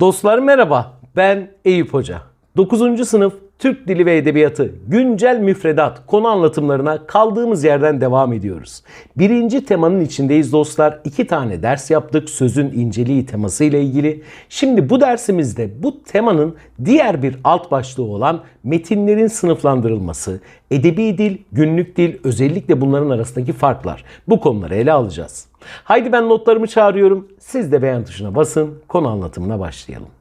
Dostlar merhaba, ben Eyüp Hoca. 9. sınıf Türk Dili ve Edebiyatı güncel müfredat konu anlatımlarına kaldığımız yerden devam ediyoruz. Birinci temanın içindeyiz dostlar. İki tane ders yaptık sözün inceliği teması ile ilgili. Şimdi bu dersimizde bu temanın diğer bir alt başlığı olan metinlerin sınıflandırılması, edebi dil, günlük dil, özellikle bunların arasındaki farklar. Bu konuları ele alacağız. Haydi ben notlarımı çağırıyorum. Siz de beğen tuşuna basın. Konu anlatımına başlayalım.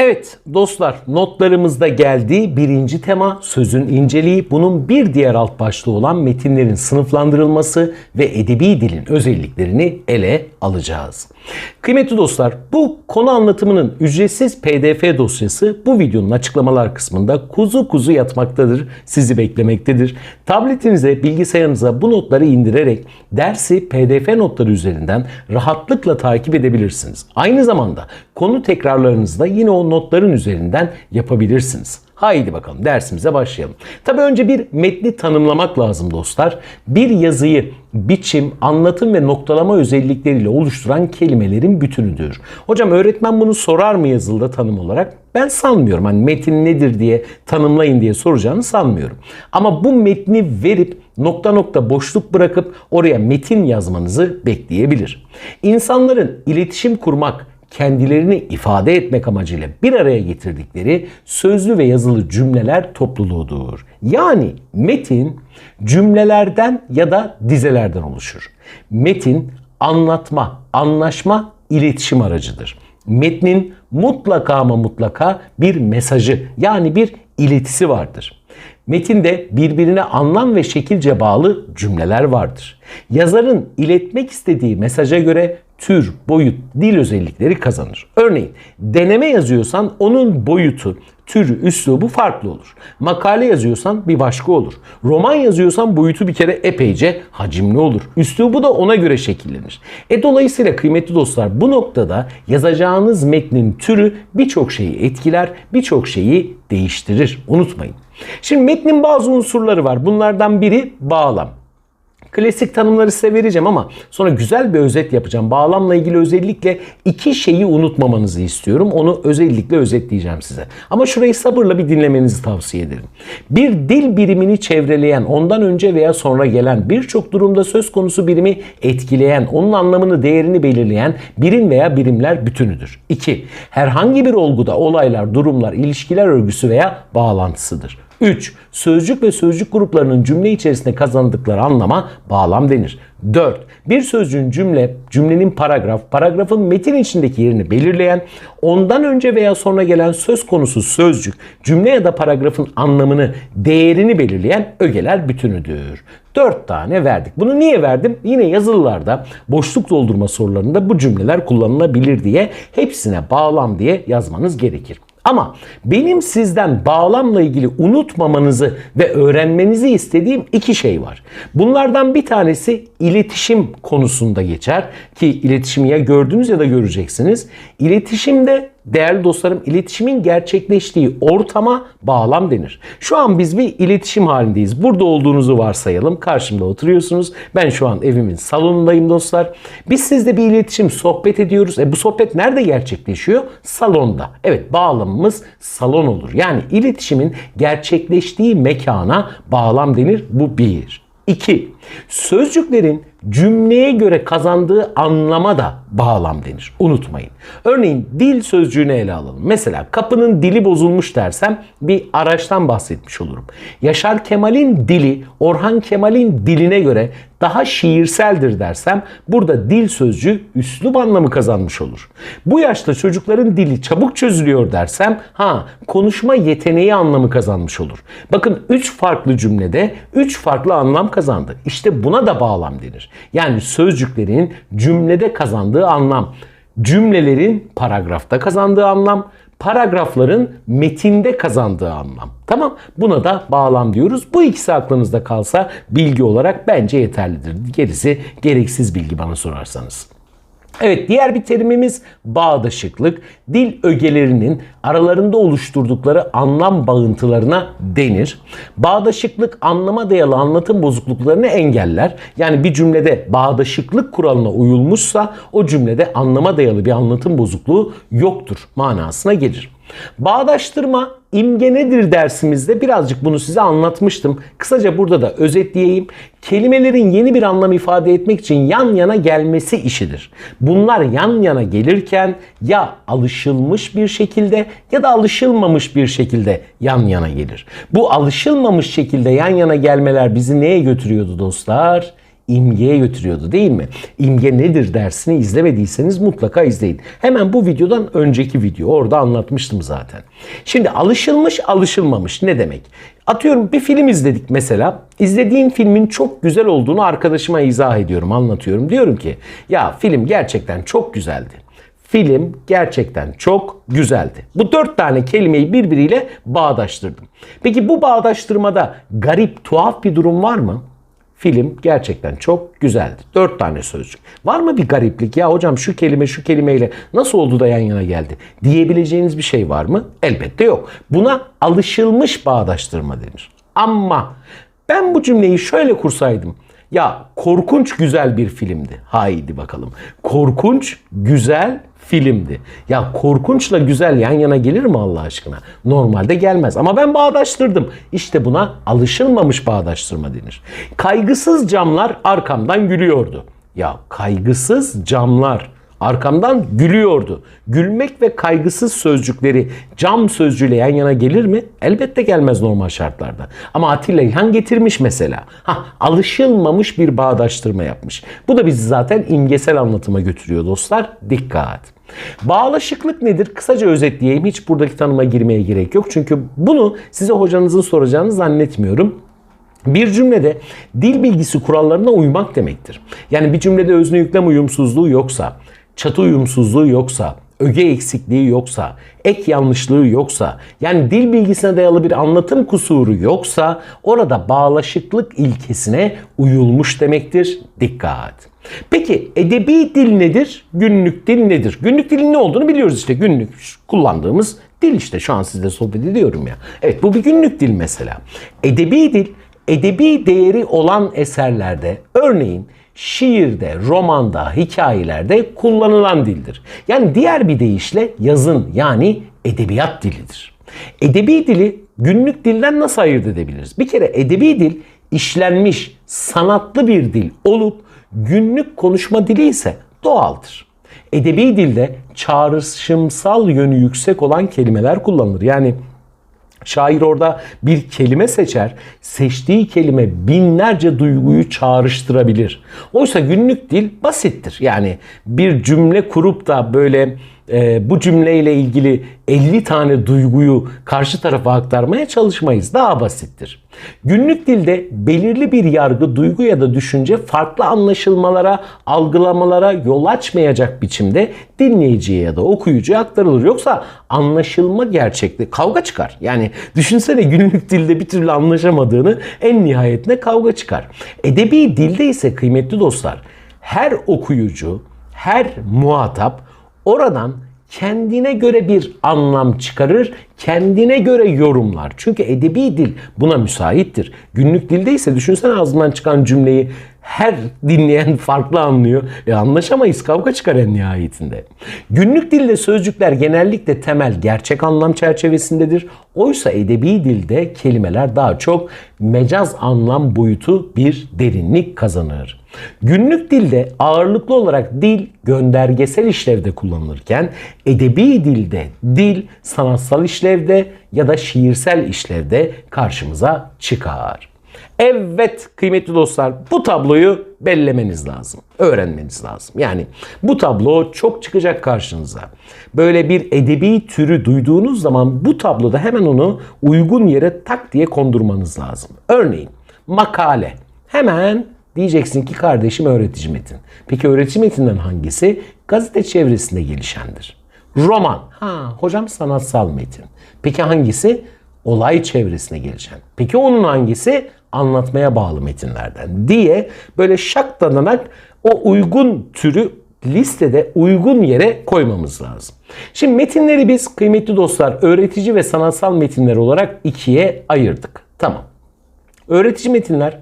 Evet dostlar notlarımızda geldi. Birinci tema sözün inceliği. Bunun bir diğer alt başlığı olan metinlerin sınıflandırılması ve edebi dilin özelliklerini ele alacağız. Kıymetli dostlar bu konu anlatımının ücretsiz pdf dosyası bu videonun açıklamalar kısmında kuzu kuzu yatmaktadır. Sizi beklemektedir. Tabletinize bilgisayarınıza bu notları indirerek dersi pdf notları üzerinden rahatlıkla takip edebilirsiniz. Aynı zamanda konu tekrarlarınızda yine notların üzerinden yapabilirsiniz. Haydi bakalım dersimize başlayalım. Tabi önce bir metni tanımlamak lazım dostlar. Bir yazıyı biçim, anlatım ve noktalama özellikleriyle oluşturan kelimelerin bütünüdür. Hocam öğretmen bunu sorar mı yazılıda tanım olarak? Ben sanmıyorum. Hani metin nedir diye tanımlayın diye soracağını sanmıyorum. Ama bu metni verip nokta nokta boşluk bırakıp oraya metin yazmanızı bekleyebilir. İnsanların iletişim kurmak, kendilerini ifade etmek amacıyla bir araya getirdikleri sözlü ve yazılı cümleler topluluğudur. Yani metin cümlelerden ya da dizelerden oluşur. Metin anlatma, anlaşma, iletişim aracıdır. Metnin mutlaka ama mutlaka bir mesajı yani bir iletisi vardır. Metinde birbirine anlam ve şekilce bağlı cümleler vardır. Yazarın iletmek istediği mesaja göre tür, boyut, dil özellikleri kazanır. Örneğin deneme yazıyorsan onun boyutu, türü, üslubu farklı olur. Makale yazıyorsan bir başka olur. Roman yazıyorsan boyutu bir kere epeyce hacimli olur. Üslubu da ona göre şekillenir. E dolayısıyla kıymetli dostlar bu noktada yazacağınız metnin türü birçok şeyi etkiler, birçok şeyi değiştirir. Unutmayın. Şimdi metnin bazı unsurları var. Bunlardan biri bağlam. Klasik tanımları size vereceğim ama sonra güzel bir özet yapacağım. Bağlamla ilgili özellikle iki şeyi unutmamanızı istiyorum. Onu özellikle özetleyeceğim size. Ama şurayı sabırla bir dinlemenizi tavsiye ederim. Bir dil birimini çevreleyen, ondan önce veya sonra gelen birçok durumda söz konusu birimi etkileyen, onun anlamını, değerini belirleyen birim veya birimler bütünüdür. 2. Herhangi bir olguda olaylar, durumlar, ilişkiler örgüsü veya bağlantısıdır. 3. Sözcük ve sözcük gruplarının cümle içerisinde kazandıkları anlama bağlam denir. 4. Bir sözcüğün cümle, cümlenin paragraf, paragrafın metin içindeki yerini belirleyen, ondan önce veya sonra gelen söz konusu sözcük, cümle ya da paragrafın anlamını, değerini belirleyen ögeler bütünüdür. 4 tane verdik. Bunu niye verdim? Yine yazılılarda boşluk doldurma sorularında bu cümleler kullanılabilir diye hepsine bağlam diye yazmanız gerekir. Ama benim sizden bağlamla ilgili unutmamanızı ve öğrenmenizi istediğim iki şey var. Bunlardan bir tanesi iletişim konusunda geçer ki iletişimi ya gördünüz ya da göreceksiniz. İletişimde değerli dostlarım iletişimin gerçekleştiği ortama bağlam denir. Şu an biz bir iletişim halindeyiz. Burada olduğunuzu varsayalım. Karşımda oturuyorsunuz. Ben şu an evimin salonundayım dostlar. Biz sizle bir iletişim sohbet ediyoruz. E bu sohbet nerede gerçekleşiyor? Salonda. Evet bağlamımız salon olur. Yani iletişimin gerçekleştiği mekana bağlam denir. Bu bir. 2. Sözcüklerin cümleye göre kazandığı anlama da bağlam denir. Unutmayın. Örneğin dil sözcüğünü ele alalım. Mesela kapının dili bozulmuş dersem bir araçtan bahsetmiş olurum. Yaşar Kemal'in dili Orhan Kemal'in diline göre daha şiirseldir dersem burada dil sözcüğü üslup anlamı kazanmış olur. Bu yaşta çocukların dili çabuk çözülüyor dersem ha konuşma yeteneği anlamı kazanmış olur. Bakın 3 farklı cümlede 3 farklı anlam kazandı. İşte buna da bağlam denir. Yani sözcüklerin cümlede kazandığı anlam, cümlelerin paragrafta kazandığı anlam, paragrafların metinde kazandığı anlam. Tamam buna da bağlam diyoruz. Bu ikisi aklınızda kalsa bilgi olarak bence yeterlidir. Gerisi gereksiz bilgi bana sorarsanız. Evet diğer bir terimimiz bağdaşıklık. Dil ögelerinin aralarında oluşturdukları anlam bağıntılarına denir. Bağdaşıklık anlama dayalı anlatım bozukluklarını engeller. Yani bir cümlede bağdaşıklık kuralına uyulmuşsa o cümlede anlama dayalı bir anlatım bozukluğu yoktur manasına gelir. Bağdaştırma imge nedir dersimizde birazcık bunu size anlatmıştım. Kısaca burada da özetleyeyim. Kelimelerin yeni bir anlam ifade etmek için yan yana gelmesi işidir. Bunlar yan yana gelirken ya alışılmış bir şekilde ya da alışılmamış bir şekilde yan yana gelir. Bu alışılmamış şekilde yan yana gelmeler bizi neye götürüyordu dostlar? İmgeye götürüyordu değil mi? İmge nedir dersini izlemediyseniz mutlaka izleyin. Hemen bu videodan önceki video orada anlatmıştım zaten. Şimdi alışılmış alışılmamış ne demek? Atıyorum bir film izledik mesela. İzlediğim filmin çok güzel olduğunu arkadaşıma izah ediyorum, anlatıyorum. Diyorum ki ya film gerçekten çok güzeldi. Film gerçekten çok güzeldi. Bu dört tane kelimeyi birbiriyle bağdaştırdım. Peki bu bağdaştırmada garip, tuhaf bir durum var mı? Film gerçekten çok güzeldi. Dört tane sözcük. Var mı bir gariplik? Ya hocam şu kelime şu kelimeyle nasıl oldu da yan yana geldi? Diyebileceğiniz bir şey var mı? Elbette yok. Buna alışılmış bağdaştırma denir. Ama ben bu cümleyi şöyle kursaydım. Ya korkunç güzel bir filmdi. Haydi bakalım. Korkunç güzel filmdi. Ya korkunçla güzel yan yana gelir mi Allah aşkına? Normalde gelmez ama ben bağdaştırdım. İşte buna alışılmamış bağdaştırma denir. Kaygısız camlar arkamdan gülüyordu. Ya kaygısız camlar arkamdan gülüyordu. Gülmek ve kaygısız sözcükleri cam sözcüğüyle yan yana gelir mi? Elbette gelmez normal şartlarda. Ama Atilla İlhan getirmiş mesela. Ha, alışılmamış bir bağdaştırma yapmış. Bu da bizi zaten imgesel anlatıma götürüyor dostlar. Dikkat. Bağlaşıklık nedir? Kısaca özetleyeyim. Hiç buradaki tanıma girmeye gerek yok. Çünkü bunu size hocanızın soracağını zannetmiyorum. Bir cümlede dil bilgisi kurallarına uymak demektir. Yani bir cümlede özne yüklem uyumsuzluğu yoksa, çatı uyumsuzluğu yoksa, öge eksikliği yoksa, ek yanlışlığı yoksa, yani dil bilgisine dayalı bir anlatım kusuru yoksa orada bağlaşıklık ilkesine uyulmuş demektir. Dikkat! Peki edebi dil nedir? Günlük dil nedir? Günlük dilin ne olduğunu biliyoruz işte. Günlük kullandığımız dil işte. Şu an sizle sohbet ediyorum ya. Evet bu bir günlük dil mesela. Edebi dil edebi değeri olan eserlerde örneğin şiirde, romanda, hikayelerde kullanılan dildir. Yani diğer bir deyişle yazın yani edebiyat dilidir. Edebi dili günlük dilden nasıl ayırt edebiliriz? Bir kere edebi dil işlenmiş, sanatlı bir dil olup günlük konuşma dili ise doğaldır. Edebi dilde çağrışımsal yönü yüksek olan kelimeler kullanılır. Yani Şair orada bir kelime seçer, seçtiği kelime binlerce duyguyu çağrıştırabilir. Oysa günlük dil basittir. Yani bir cümle kurup da böyle e, bu cümleyle ilgili 50 tane duyguyu karşı tarafa aktarmaya çalışmayız. Daha basittir. Günlük dilde belirli bir yargı, duygu ya da düşünce farklı anlaşılmalara, algılamalara yol açmayacak biçimde dinleyiciye ya da okuyucuya aktarılır. Yoksa anlaşılma gerçekte kavga çıkar. Yani düşünsene günlük dilde bir türlü anlaşamadığını en nihayetinde kavga çıkar. Edebi dilde ise kıymetli dostlar her okuyucu, her muhatap oradan kendine göre bir anlam çıkarır, kendine göre yorumlar. Çünkü edebi dil buna müsaittir. Günlük dilde ise düşünsene ağzından çıkan cümleyi her dinleyen farklı anlıyor. E anlaşamayız, kavga çıkar en nihayetinde. Günlük dilde sözcükler genellikle temel gerçek anlam çerçevesindedir. Oysa edebi dilde kelimeler daha çok mecaz anlam boyutu bir derinlik kazanır. Günlük dilde ağırlıklı olarak dil göndergesel işlevde kullanılırken edebi dilde dil sanatsal işlevde ya da şiirsel işlevde karşımıza çıkar. Evet kıymetli dostlar bu tabloyu bellemeniz lazım. Öğrenmeniz lazım. Yani bu tablo çok çıkacak karşınıza. Böyle bir edebi türü duyduğunuz zaman bu tabloda hemen onu uygun yere tak diye kondurmanız lazım. Örneğin makale. Hemen diyeceksin ki kardeşim öğretici metin. Peki öğretici metinden hangisi? Gazete çevresinde gelişendir. Roman. Ha hocam sanatsal metin. Peki hangisi? Olay çevresine gelişen. Peki onun hangisi? Anlatmaya bağlı metinlerden diye böyle şak dananak o uygun türü listede uygun yere koymamız lazım. Şimdi metinleri biz kıymetli dostlar öğretici ve sanatsal metinler olarak ikiye ayırdık. Tamam. Öğretici metinler,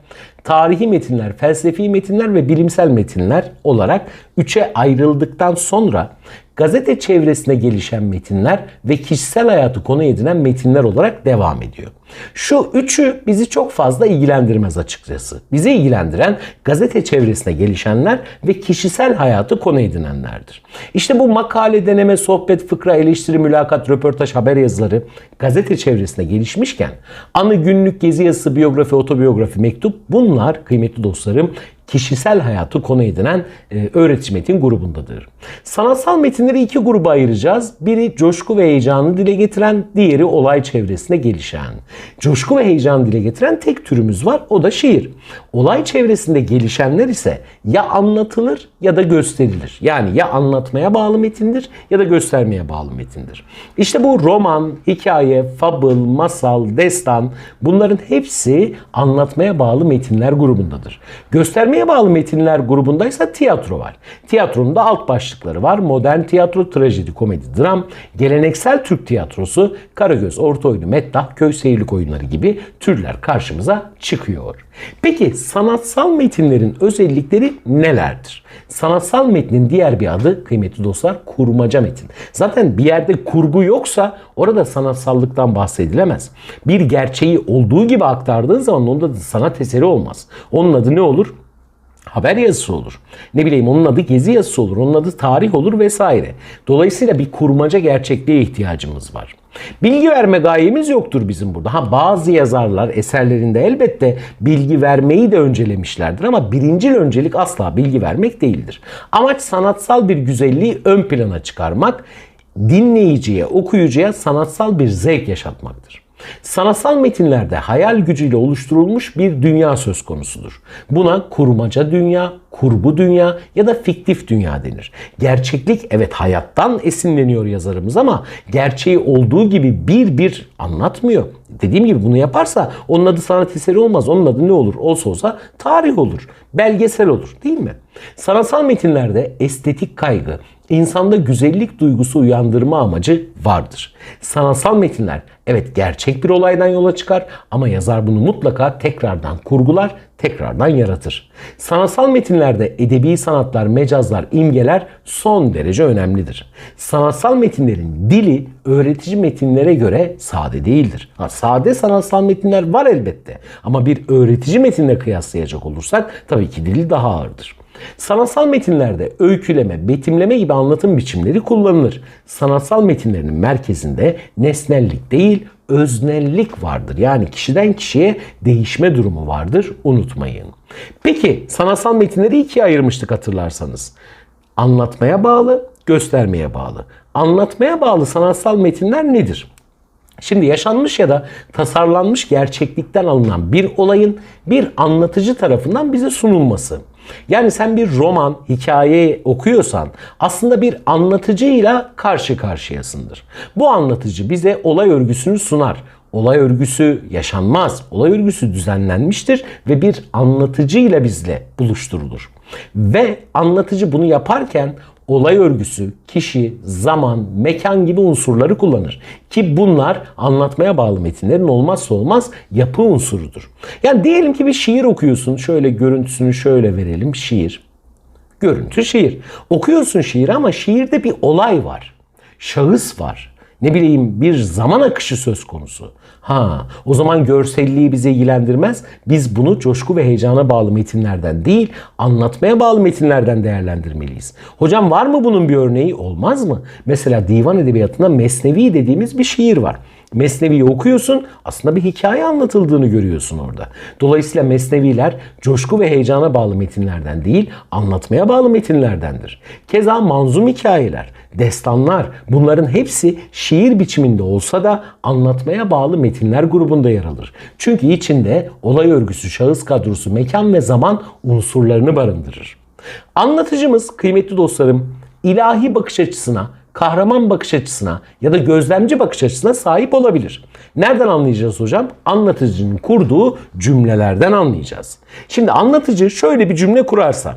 tarihi metinler, felsefi metinler ve bilimsel metinler olarak üçe ayrıldıktan sonra gazete çevresinde gelişen metinler ve kişisel hayatı konu edinen metinler olarak devam ediyor. Şu üçü bizi çok fazla ilgilendirmez açıkçası. Bizi ilgilendiren gazete çevresinde gelişenler ve kişisel hayatı konu edinenlerdir. İşte bu makale, deneme, sohbet, fıkra, eleştiri, mülakat, röportaj, haber yazıları gazete çevresinde gelişmişken anı, günlük, gezi yazısı, biyografi, otobiyografi, mektup bunlar kıymetli dostlarım kişisel hayatı konu edinen e, öğretici metin grubundadır. Sanatsal metinleri iki gruba ayıracağız. Biri coşku ve heyecanı dile getiren, diğeri olay çevresinde gelişen. Coşku ve heyecanı dile getiren tek türümüz var. O da şiir. Olay çevresinde gelişenler ise ya anlatılır ya da gösterilir. Yani ya anlatmaya bağlı metindir ya da göstermeye bağlı metindir. İşte bu roman, hikaye, fable, masal, destan bunların hepsi anlatmaya bağlı metinler grubundadır. Göstermeye bağlı metinler grubundaysa tiyatro var. Tiyatronun da alt başlıkları var. Modern tiyatro, trajedi, komedi, dram, geleneksel Türk tiyatrosu, Karagöz, Orta Oyunu, Meddah, Köy Seyirlik oyunları gibi türler karşımıza çıkıyor. Peki sanatsal metinlerin özellikleri nelerdir? Sanatsal metnin diğer bir adı kıymetli dostlar kurmaca metin. Zaten bir yerde kurgu yoksa orada sanatsallıktan bahsedilemez. Bir gerçeği olduğu gibi aktardığın zaman onda da sanat eseri olmaz. Onun adı ne olur? haber yazısı olur. Ne bileyim onun adı gezi yazısı olur, onun adı tarih olur vesaire. Dolayısıyla bir kurmaca gerçekliğe ihtiyacımız var. Bilgi verme gayemiz yoktur bizim burada. Ha bazı yazarlar eserlerinde elbette bilgi vermeyi de öncelemişlerdir ama birincil öncelik asla bilgi vermek değildir. Amaç sanatsal bir güzelliği ön plana çıkarmak, dinleyiciye, okuyucuya sanatsal bir zevk yaşatmaktır. Sanatsal metinlerde hayal gücüyle oluşturulmuş bir dünya söz konusudur. Buna kurmaca dünya, kurgu dünya ya da fiktif dünya denir. Gerçeklik evet hayattan esinleniyor yazarımız ama gerçeği olduğu gibi bir bir anlatmıyor. Dediğim gibi bunu yaparsa onun adı sanat eseri olmaz. Onun adı ne olur? Olsa olsa tarih olur, belgesel olur değil mi? Sanatsal metinlerde estetik kaygı, insanda güzellik duygusu uyandırma amacı vardır. Sanatsal metinler evet gerçek bir olaydan yola çıkar ama yazar bunu mutlaka tekrardan kurgular, tekrardan yaratır. Sanatsal metinlerde edebi sanatlar, mecazlar, imgeler son derece önemlidir. Sanatsal metinlerin dili öğretici metinlere göre sade değildir. Ha, sade sanatsal metinler var elbette ama bir öğretici metinle kıyaslayacak olursak tabii ki dili daha ağırdır. Sanatsal metinlerde öyküleme, betimleme gibi anlatım biçimleri kullanılır. Sanatsal metinlerin merkezinde nesnellik değil, öznellik vardır. Yani kişiden kişiye değişme durumu vardır. Unutmayın. Peki sanatsal metinleri ikiye ayırmıştık hatırlarsanız. Anlatmaya bağlı, göstermeye bağlı. Anlatmaya bağlı sanatsal metinler nedir? Şimdi yaşanmış ya da tasarlanmış gerçeklikten alınan bir olayın bir anlatıcı tarafından bize sunulması. Yani sen bir roman, hikaye okuyorsan aslında bir anlatıcıyla karşı karşıyasındır. Bu anlatıcı bize olay örgüsünü sunar. Olay örgüsü yaşanmaz. Olay örgüsü düzenlenmiştir ve bir anlatıcıyla bizle buluşturulur. Ve anlatıcı bunu yaparken olay örgüsü, kişi, zaman, mekan gibi unsurları kullanır. Ki bunlar anlatmaya bağlı metinlerin olmazsa olmaz yapı unsurudur. Yani diyelim ki bir şiir okuyorsun. Şöyle görüntüsünü şöyle verelim. Şiir. Görüntü şiir. Okuyorsun şiir ama şiirde bir olay var. Şahıs var ne bileyim bir zaman akışı söz konusu. Ha, o zaman görselliği bize ilgilendirmez. Biz bunu coşku ve heyecana bağlı metinlerden değil, anlatmaya bağlı metinlerden değerlendirmeliyiz. Hocam var mı bunun bir örneği? Olmaz mı? Mesela divan edebiyatında Mesnevi dediğimiz bir şiir var. Mesnevi'yi okuyorsun aslında bir hikaye anlatıldığını görüyorsun orada. Dolayısıyla Mesneviler coşku ve heyecana bağlı metinlerden değil anlatmaya bağlı metinlerdendir. Keza manzum hikayeler, destanlar bunların hepsi şiir biçiminde olsa da anlatmaya bağlı metinler grubunda yer alır. Çünkü içinde olay örgüsü, şahıs kadrosu, mekan ve zaman unsurlarını barındırır. Anlatıcımız kıymetli dostlarım ilahi bakış açısına kahraman bakış açısına ya da gözlemci bakış açısına sahip olabilir. Nereden anlayacağız hocam? Anlatıcının kurduğu cümlelerden anlayacağız. Şimdi anlatıcı şöyle bir cümle kurarsa.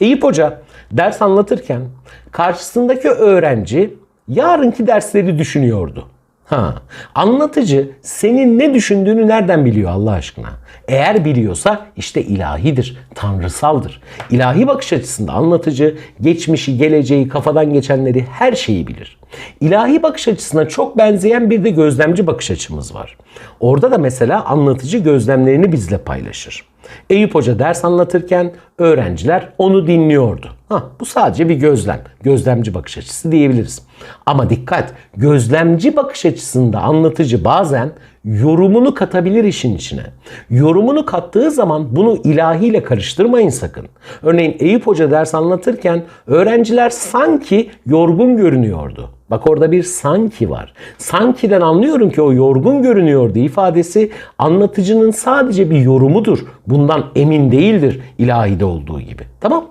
Eyüp Hoca Ders anlatırken karşısındaki öğrenci yarınki dersleri düşünüyordu. Ha, anlatıcı senin ne düşündüğünü nereden biliyor Allah aşkına? Eğer biliyorsa işte ilahidir, tanrısaldır. İlahi bakış açısında anlatıcı geçmişi, geleceği, kafadan geçenleri her şeyi bilir. İlahi bakış açısına çok benzeyen bir de gözlemci bakış açımız var. Orada da mesela anlatıcı gözlemlerini bizle paylaşır. Eyüp Hoca ders anlatırken öğrenciler onu dinliyordu. Hah, bu sadece bir gözlem, gözlemci bakış açısı diyebiliriz. Ama dikkat, gözlemci bakış açısında anlatıcı bazen yorumunu katabilir işin içine. Yorumunu kattığı zaman bunu ilahiyle karıştırmayın sakın. Örneğin Eyüp Hoca ders anlatırken öğrenciler sanki yorgun görünüyordu. Bak orada bir sanki var. Sanki'den anlıyorum ki o yorgun görünüyordu ifadesi anlatıcının sadece bir yorumudur. Bundan emin değildir ilahide olduğu gibi. Tamam?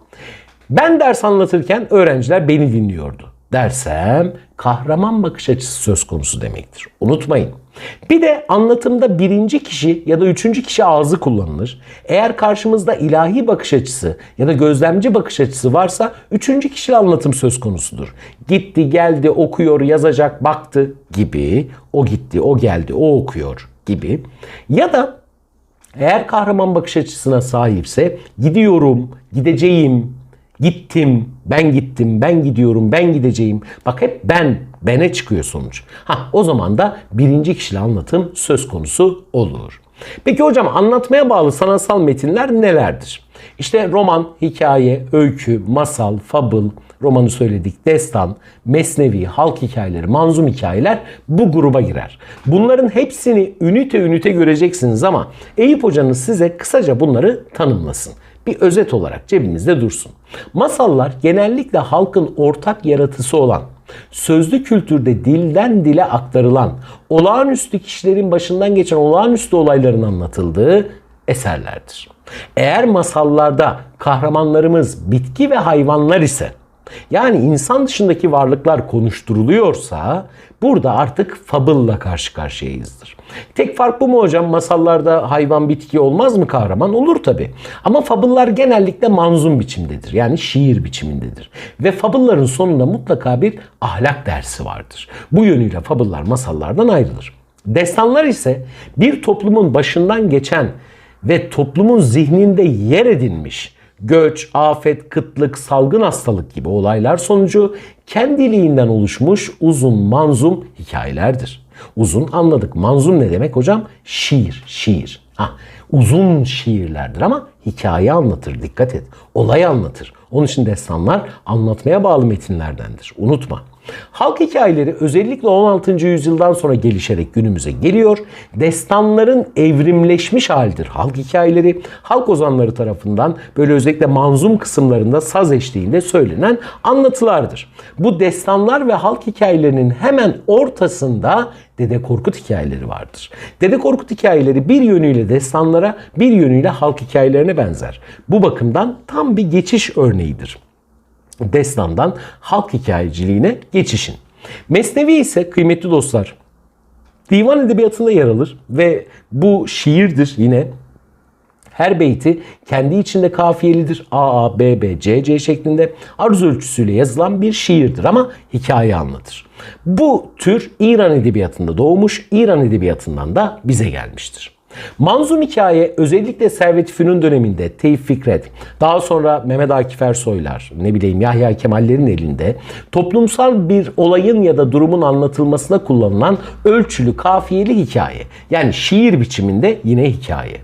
Ben ders anlatırken öğrenciler beni dinliyordu. Dersem kahraman bakış açısı söz konusu demektir. Unutmayın. Bir de anlatımda birinci kişi ya da üçüncü kişi ağzı kullanılır. Eğer karşımızda ilahi bakış açısı ya da gözlemci bakış açısı varsa üçüncü kişi anlatım söz konusudur. Gitti, geldi, okuyor, yazacak, baktı gibi. O gitti, o geldi, o okuyor gibi. Ya da eğer kahraman bakış açısına sahipse gidiyorum, gideceğim, gittim, ben gittim, ben gidiyorum, ben gideceğim. Bak hep ben, bene çıkıyor sonuç. Ha o zaman da birinci kişili anlatım söz konusu olur. Peki hocam anlatmaya bağlı sanatsal metinler nelerdir? İşte roman, hikaye, öykü, masal, fabıl, romanı söyledik, destan, mesnevi, halk hikayeleri, manzum hikayeler bu gruba girer. Bunların hepsini ünite ünite göreceksiniz ama Eyüp hocanız size kısaca bunları tanımlasın. Bir özet olarak cebinizde dursun. Masallar genellikle halkın ortak yaratısı olan, sözlü kültürde dilden dile aktarılan, olağanüstü kişilerin başından geçen olağanüstü olayların anlatıldığı eserlerdir. Eğer masallarda kahramanlarımız bitki ve hayvanlar ise yani insan dışındaki varlıklar konuşturuluyorsa burada artık fabılla karşı karşıyayızdır. Tek fark bu mu hocam? Masallarda hayvan bitki olmaz mı kahraman? Olur tabi. Ama fabıllar genellikle manzum biçimdedir. Yani şiir biçimindedir. Ve fabılların sonunda mutlaka bir ahlak dersi vardır. Bu yönüyle fabıllar masallardan ayrılır. Destanlar ise bir toplumun başından geçen ve toplumun zihninde yer edinmiş göç, afet, kıtlık, salgın hastalık gibi olaylar sonucu kendiliğinden oluşmuş uzun manzum hikayelerdir. Uzun anladık. Manzum ne demek hocam? Şiir, şiir. Ha, uzun şiirlerdir ama hikaye anlatır. Dikkat et. Olay anlatır. Onun için destanlar anlatmaya bağlı metinlerdendir. Unutma. Halk hikayeleri özellikle 16. yüzyıldan sonra gelişerek günümüze geliyor. Destanların evrimleşmiş halidir halk hikayeleri. Halk ozanları tarafından böyle özellikle manzum kısımlarında saz eşliğinde söylenen anlatılardır. Bu destanlar ve halk hikayelerinin hemen ortasında Dede Korkut hikayeleri vardır. Dede Korkut hikayeleri bir yönüyle destanlara, bir yönüyle halk hikayelerine benzer. Bu bakımdan tam bir geçiş örneğidir destandan halk hikayeciliğine geçişin. Mesnevi ise kıymetli dostlar divan edebiyatında yer alır ve bu şiirdir yine. Her beyti kendi içinde kafiyelidir. A, A, B, B, C, C şeklinde aruz ölçüsüyle yazılan bir şiirdir ama hikaye anlatır. Bu tür İran edebiyatında doğmuş, İran edebiyatından da bize gelmiştir. Manzum hikaye özellikle Servet Fünun döneminde Tevfik Fikret, daha sonra Mehmet Akif Ersoylar, ne bileyim Yahya Kemallerin elinde toplumsal bir olayın ya da durumun anlatılmasına kullanılan ölçülü, kafiyeli hikaye. Yani şiir biçiminde yine hikaye.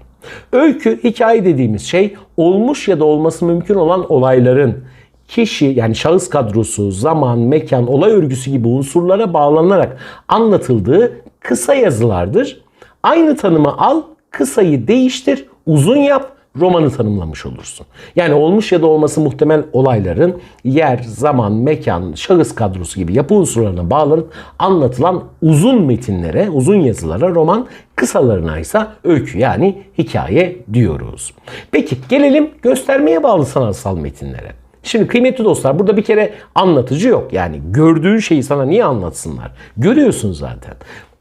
Öykü, hikaye dediğimiz şey olmuş ya da olması mümkün olan olayların kişi yani şahıs kadrosu, zaman, mekan, olay örgüsü gibi unsurlara bağlanarak anlatıldığı kısa yazılardır Aynı tanımı al, kısayı değiştir, uzun yap, romanı tanımlamış olursun. Yani olmuş ya da olması muhtemel olayların yer, zaman, mekan, şahıs kadrosu gibi yapı unsurlarına bağlanıp anlatılan uzun metinlere, uzun yazılara roman, kısalarına ise öykü yani hikaye diyoruz. Peki gelelim göstermeye bağlı sanatsal metinlere. Şimdi kıymetli dostlar burada bir kere anlatıcı yok. Yani gördüğün şeyi sana niye anlatsınlar? Görüyorsun zaten.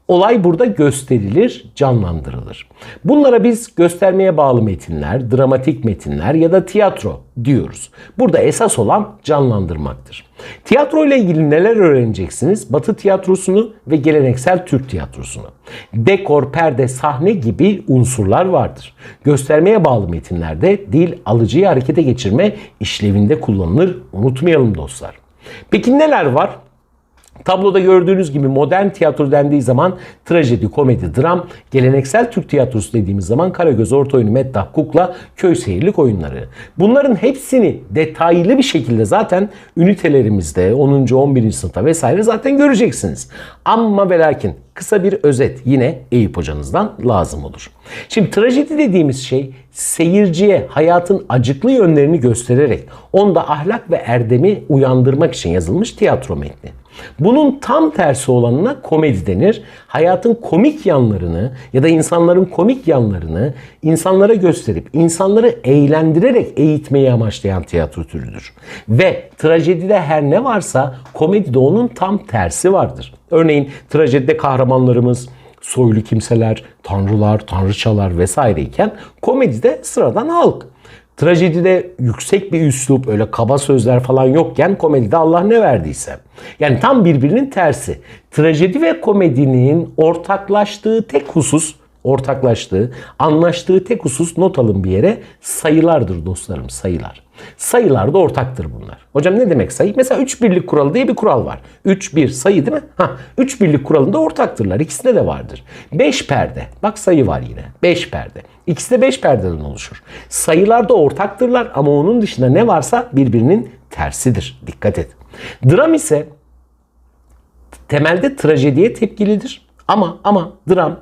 Olay burada gösterilir, canlandırılır. Bunlara biz göstermeye bağlı metinler, dramatik metinler ya da tiyatro diyoruz. Burada esas olan canlandırmaktır. Tiyatro ile ilgili neler öğreneceksiniz? Batı tiyatrosunu ve geleneksel Türk tiyatrosunu. Dekor, perde, sahne gibi unsurlar vardır. Göstermeye bağlı metinlerde dil alıcıyı harekete geçirme işlevinde kullanılır. Unutmayalım dostlar. Peki neler var? Tabloda gördüğünüz gibi modern tiyatro dendiği zaman trajedi, komedi, dram, geleneksel Türk tiyatrosu dediğimiz zaman Karagöz, Orta Oyunu, Meddah, Kukla, Köy Seyirlik oyunları. Bunların hepsini detaylı bir şekilde zaten ünitelerimizde 10. 11. sınıfta vesaire zaten göreceksiniz. Ama ve lakin kısa bir özet yine Eyüp hocanızdan lazım olur. Şimdi trajedi dediğimiz şey seyirciye hayatın acıklı yönlerini göstererek onda ahlak ve erdemi uyandırmak için yazılmış tiyatro metni. Bunun tam tersi olanına komedi denir. Hayatın komik yanlarını ya da insanların komik yanlarını insanlara gösterip insanları eğlendirerek eğitmeyi amaçlayan tiyatro türüdür. Ve trajedide her ne varsa komedide onun tam tersi vardır. Örneğin trajedide kahramanlarımız soylu kimseler, tanrılar, tanrıçalar vesaireyken komedide sıradan halk. Trajedide yüksek bir üslup, öyle kaba sözler falan yokken komedide Allah ne verdiyse. Yani tam birbirinin tersi. Trajedi ve komedinin ortaklaştığı tek husus, ortaklaştığı, anlaştığı tek husus not alın bir yere sayılardır dostlarım sayılar. Sayılarda ortaktır bunlar. Hocam ne demek sayı? Mesela 3 birlik kuralı diye bir kural var. 3 1 sayı değil mi? Ha 3 birlik kuralında ortaktırlar. İkisinde de vardır. 5 perde. Bak sayı var yine. 5 perde. İkisi de 5 perdeden oluşur. Sayılarda ortaktırlar ama onun dışında ne varsa birbirinin tersidir. Dikkat et. Dram ise temelde trajediye tepkilidir. Ama ama dram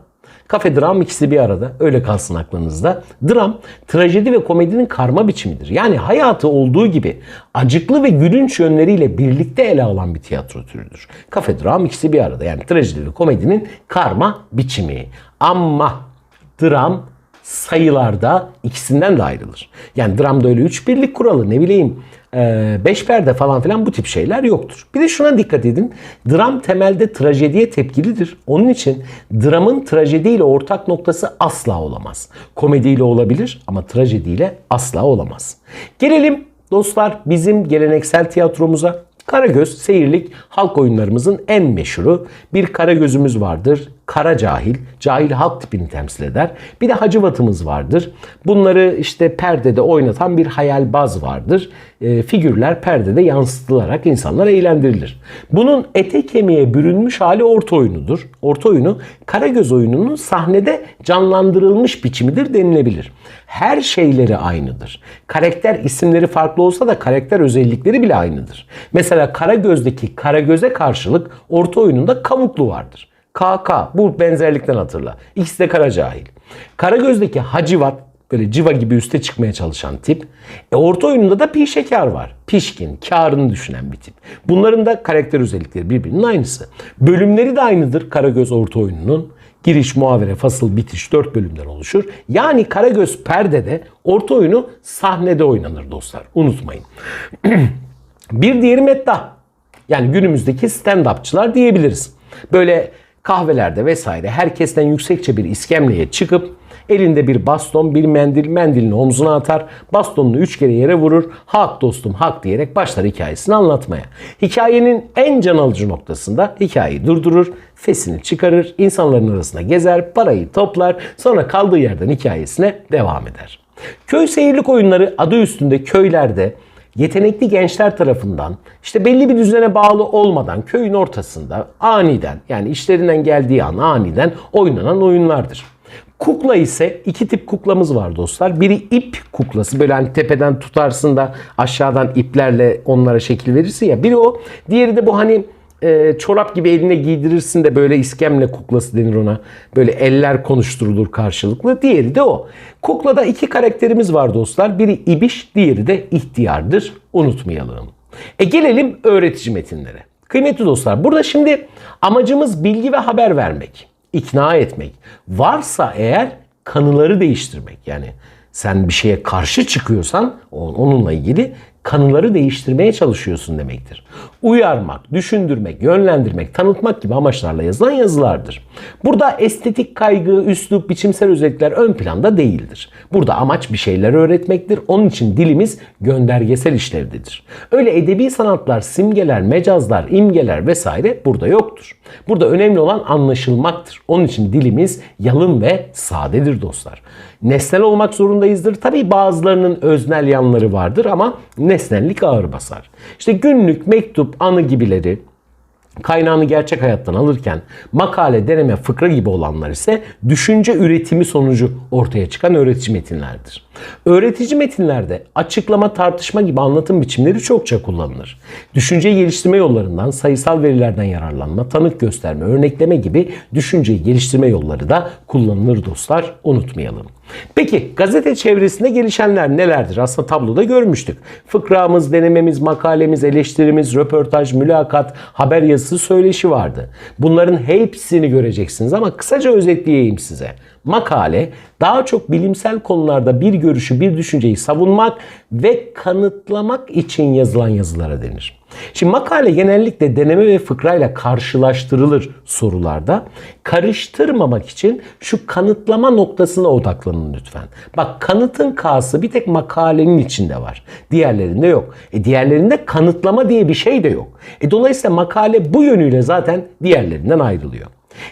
Kafe dram ikisi bir arada. Öyle kalsın aklınızda. Dram, trajedi ve komedinin karma biçimidir. Yani hayatı olduğu gibi acıklı ve gülünç yönleriyle birlikte ele alan bir tiyatro türüdür. Kafe dram ikisi bir arada. Yani trajedi ve komedinin karma biçimi. Ama dram sayılarda ikisinden de ayrılır. Yani dramda öyle üç birlik kuralı ne bileyim e, beş perde falan filan bu tip şeyler yoktur. Bir de şuna dikkat edin. Dram temelde trajediye tepkilidir. Onun için dramın trajediyle ortak noktası asla olamaz. Komediyle olabilir ama trajediyle asla olamaz. Gelelim dostlar bizim geleneksel tiyatromuza. Karagöz, seyirlik halk oyunlarımızın en meşhuru. Bir Karagöz'ümüz vardır. Kara cahil, cahil halk tipini temsil eder. Bir de Hacivat'ımız vardır. Bunları işte perdede oynatan bir hayalbaz vardır. E, figürler perdede yansıtılarak insanlar eğlendirilir. Bunun ete kemiğe bürünmüş hali orta oyunudur. Orta oyunu Karagöz oyununun sahnede canlandırılmış biçimidir denilebilir. Her şeyleri aynıdır. Karakter isimleri farklı olsa da karakter özellikleri bile aynıdır. Mesela Karagöz'deki Karagöz'e karşılık orta oyununda Kavuklu vardır. KK bu benzerlikten hatırla. İkisi de kara cahil. Karagöz'deki Hacivat böyle civa gibi üste çıkmaya çalışan tip. E, orta oyununda da pi şeker var. Pişkin, karını düşünen bir tip. Bunların da karakter özellikleri birbirinin aynısı. Bölümleri de aynıdır Karagöz orta oyununun. Giriş, muhavere, fasıl, bitiş 4 bölümden oluşur. Yani Karagöz perdede, orta oyunu sahnede oynanır dostlar. Unutmayın. bir diğeri meddah. Yani günümüzdeki stand-upçılar diyebiliriz. Böyle kahvelerde vesaire herkesten yüksekçe bir iskemleye çıkıp elinde bir baston, bir mendil, mendilini omzuna atar, bastonunu üç kere yere vurur, hak dostum hak diyerek başlar hikayesini anlatmaya. Hikayenin en can alıcı noktasında hikayeyi durdurur, fesini çıkarır, insanların arasında gezer, parayı toplar, sonra kaldığı yerden hikayesine devam eder. Köy seyirlik oyunları adı üstünde köylerde yetenekli gençler tarafından işte belli bir düzene bağlı olmadan köyün ortasında aniden yani işlerinden geldiği an aniden oynanan oyunlardır. Kukla ise iki tip kuklamız var dostlar. Biri ip kuklası böyle hani tepeden tutarsın da aşağıdan iplerle onlara şekil verirsin ya. Biri o. Diğeri de bu hani e, çorap gibi eline giydirirsin de böyle iskemle kuklası denir ona. Böyle eller konuşturulur karşılıklı. Diğeri de o. Kuklada iki karakterimiz var dostlar. Biri ibiş, diğeri de ihtiyardır. Unutmayalım. E gelelim öğretici metinlere. Kıymetli dostlar burada şimdi amacımız bilgi ve haber vermek, ikna etmek. Varsa eğer kanıları değiştirmek. Yani sen bir şeye karşı çıkıyorsan onunla ilgili kanıları değiştirmeye çalışıyorsun demektir. Uyarmak, düşündürmek, yönlendirmek, tanıtmak gibi amaçlarla yazılan yazılardır. Burada estetik kaygı, üslup, biçimsel özellikler ön planda değildir. Burada amaç bir şeyler öğretmektir. Onun için dilimiz göndergesel işlevdedir. Öyle edebi sanatlar, simgeler, mecazlar, imgeler vesaire burada yoktur. Burada önemli olan anlaşılmaktır. Onun için dilimiz yalın ve sadedir dostlar. Nesnel olmak zorundayızdır. Tabii bazılarının öznel yanları vardır ama nesnellik ağır basar. İşte günlük, mektup, anı gibileri kaynağını gerçek hayattan alırken makale, deneme, fıkra gibi olanlar ise düşünce üretimi sonucu ortaya çıkan öğretici metinlerdir. Öğretici metinlerde açıklama, tartışma gibi anlatım biçimleri çokça kullanılır. Düşünceyi geliştirme yollarından sayısal verilerden yararlanma, tanık gösterme, örnekleme gibi düşünceyi geliştirme yolları da kullanılır dostlar. Unutmayalım. Peki gazete çevresinde gelişenler nelerdir? Aslında tabloda görmüştük. Fıkramız, denememiz, makalemiz, eleştirimiz, röportaj, mülakat, haber yazısı, söyleşi vardı. Bunların hepsini göreceksiniz ama kısaca özetleyeyim size. Makale daha çok bilimsel konularda bir görüşü, bir düşünceyi savunmak ve kanıtlamak için yazılan yazılara denir. Şimdi makale genellikle deneme ve fıkrayla karşılaştırılır sorularda. Karıştırmamak için şu kanıtlama noktasına odaklanın lütfen. Bak kanıtın K'sı bir tek makalenin içinde var. Diğerlerinde yok. E diğerlerinde kanıtlama diye bir şey de yok. E dolayısıyla makale bu yönüyle zaten diğerlerinden ayrılıyor.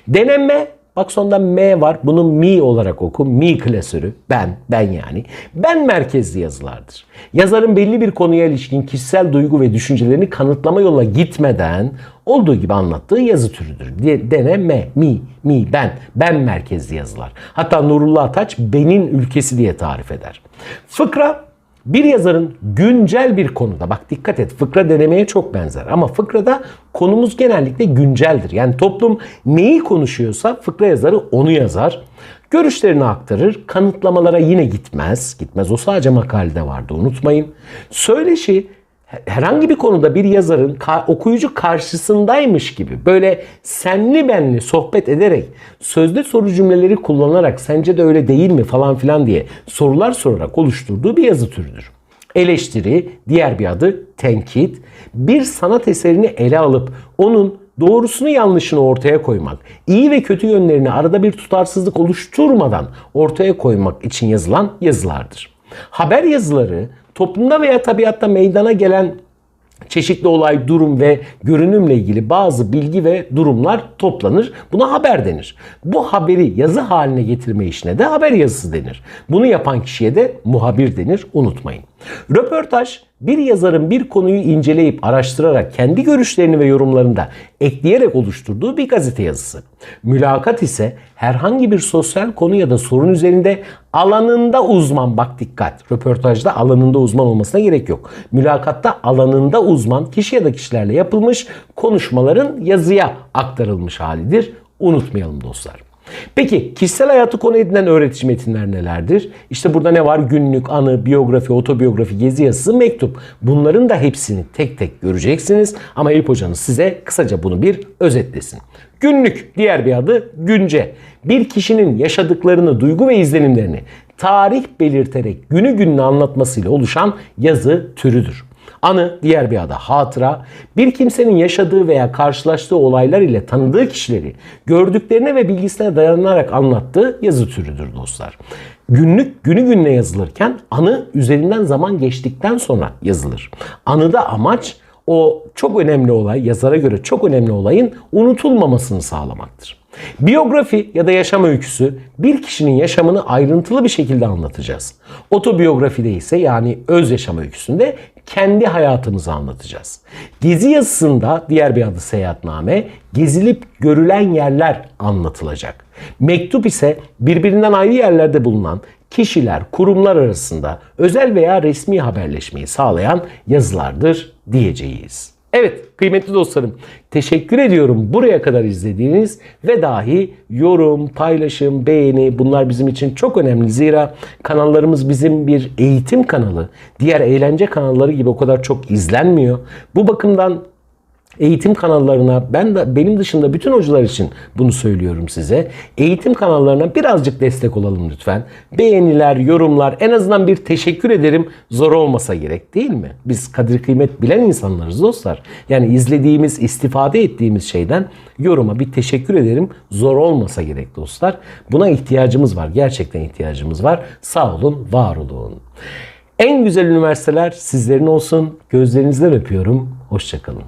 Deneme Bak sonunda M var. Bunu mi olarak oku. Mi klasörü. Ben. Ben yani. Ben merkezli yazılardır. Yazarın belli bir konuya ilişkin kişisel duygu ve düşüncelerini kanıtlama yoluna gitmeden olduğu gibi anlattığı yazı türüdür. Deneme, mi, mi, ben. Ben merkezli yazılar. Hatta Nurullah Ataç benin ülkesi diye tarif eder. Fıkra bir yazarın güncel bir konuda bak dikkat et fıkra denemeye çok benzer ama fıkrada konumuz genellikle günceldir. Yani toplum neyi konuşuyorsa fıkra yazarı onu yazar. Görüşlerini aktarır. Kanıtlamalara yine gitmez. Gitmez o sadece makalede vardı unutmayın. Söyleşi herhangi bir konuda bir yazarın okuyucu karşısındaymış gibi böyle senli benli sohbet ederek sözde soru cümleleri kullanarak sence de öyle değil mi falan filan diye sorular sorarak oluşturduğu bir yazı türüdür. Eleştiri, diğer bir adı tenkit, bir sanat eserini ele alıp onun doğrusunu yanlışını ortaya koymak, iyi ve kötü yönlerini arada bir tutarsızlık oluşturmadan ortaya koymak için yazılan yazılardır. Haber yazıları toplumda veya tabiatta meydana gelen çeşitli olay, durum ve görünümle ilgili bazı bilgi ve durumlar toplanır. Buna haber denir. Bu haberi yazı haline getirme işine de haber yazısı denir. Bunu yapan kişiye de muhabir denir. Unutmayın. Röportaj bir yazarın bir konuyu inceleyip araştırarak kendi görüşlerini ve yorumlarını da ekleyerek oluşturduğu bir gazete yazısı. Mülakat ise herhangi bir sosyal konu ya da sorun üzerinde alanında uzman bak dikkat. Röportajda alanında uzman olmasına gerek yok. Mülakatta alanında uzman kişi ya da kişilerle yapılmış konuşmaların yazıya aktarılmış halidir. Unutmayalım dostlar. Peki kişisel hayatı konu edinen öğretici metinler nelerdir? İşte burada ne var? Günlük, anı, biyografi, otobiyografi, gezi yazısı, mektup. Bunların da hepsini tek tek göreceksiniz. Ama Eyüp Hoca'nız size kısaca bunu bir özetlesin. Günlük, diğer bir adı günce. Bir kişinin yaşadıklarını, duygu ve izlenimlerini tarih belirterek günü gününe anlatmasıyla oluşan yazı türüdür. Anı diğer bir adı hatıra. Bir kimsenin yaşadığı veya karşılaştığı olaylar ile tanıdığı kişileri gördüklerine ve bilgisine dayanarak anlattığı yazı türüdür dostlar. Günlük günü gününe yazılırken anı üzerinden zaman geçtikten sonra yazılır. Anıda amaç o çok önemli olay, yazara göre çok önemli olayın unutulmamasını sağlamaktır. Biyografi ya da yaşam öyküsü bir kişinin yaşamını ayrıntılı bir şekilde anlatacağız. Otobiyografide ise yani öz yaşam öyküsünde kendi hayatımızı anlatacağız. Gezi yazısında diğer bir adı seyahatname gezilip görülen yerler anlatılacak. Mektup ise birbirinden ayrı yerlerde bulunan kişiler, kurumlar arasında özel veya resmi haberleşmeyi sağlayan yazılardır diyeceğiz. Evet kıymetli dostlarım teşekkür ediyorum buraya kadar izlediğiniz ve dahi yorum, paylaşım, beğeni bunlar bizim için çok önemli. Zira kanallarımız bizim bir eğitim kanalı. Diğer eğlence kanalları gibi o kadar çok izlenmiyor. Bu bakımdan Eğitim kanallarına ben de benim dışında bütün hocalar için bunu söylüyorum size. Eğitim kanallarına birazcık destek olalım lütfen. Beğeniler, yorumlar, en azından bir teşekkür ederim zor olmasa gerek değil mi? Biz kadir kıymet bilen insanlarız dostlar. Yani izlediğimiz, istifade ettiğimiz şeyden yoruma bir teşekkür ederim zor olmasa gerek dostlar. Buna ihtiyacımız var. Gerçekten ihtiyacımız var. Sağ olun, var olun. En güzel üniversiteler sizlerin olsun. Gözlerinizden öpüyorum. Hoşçakalın.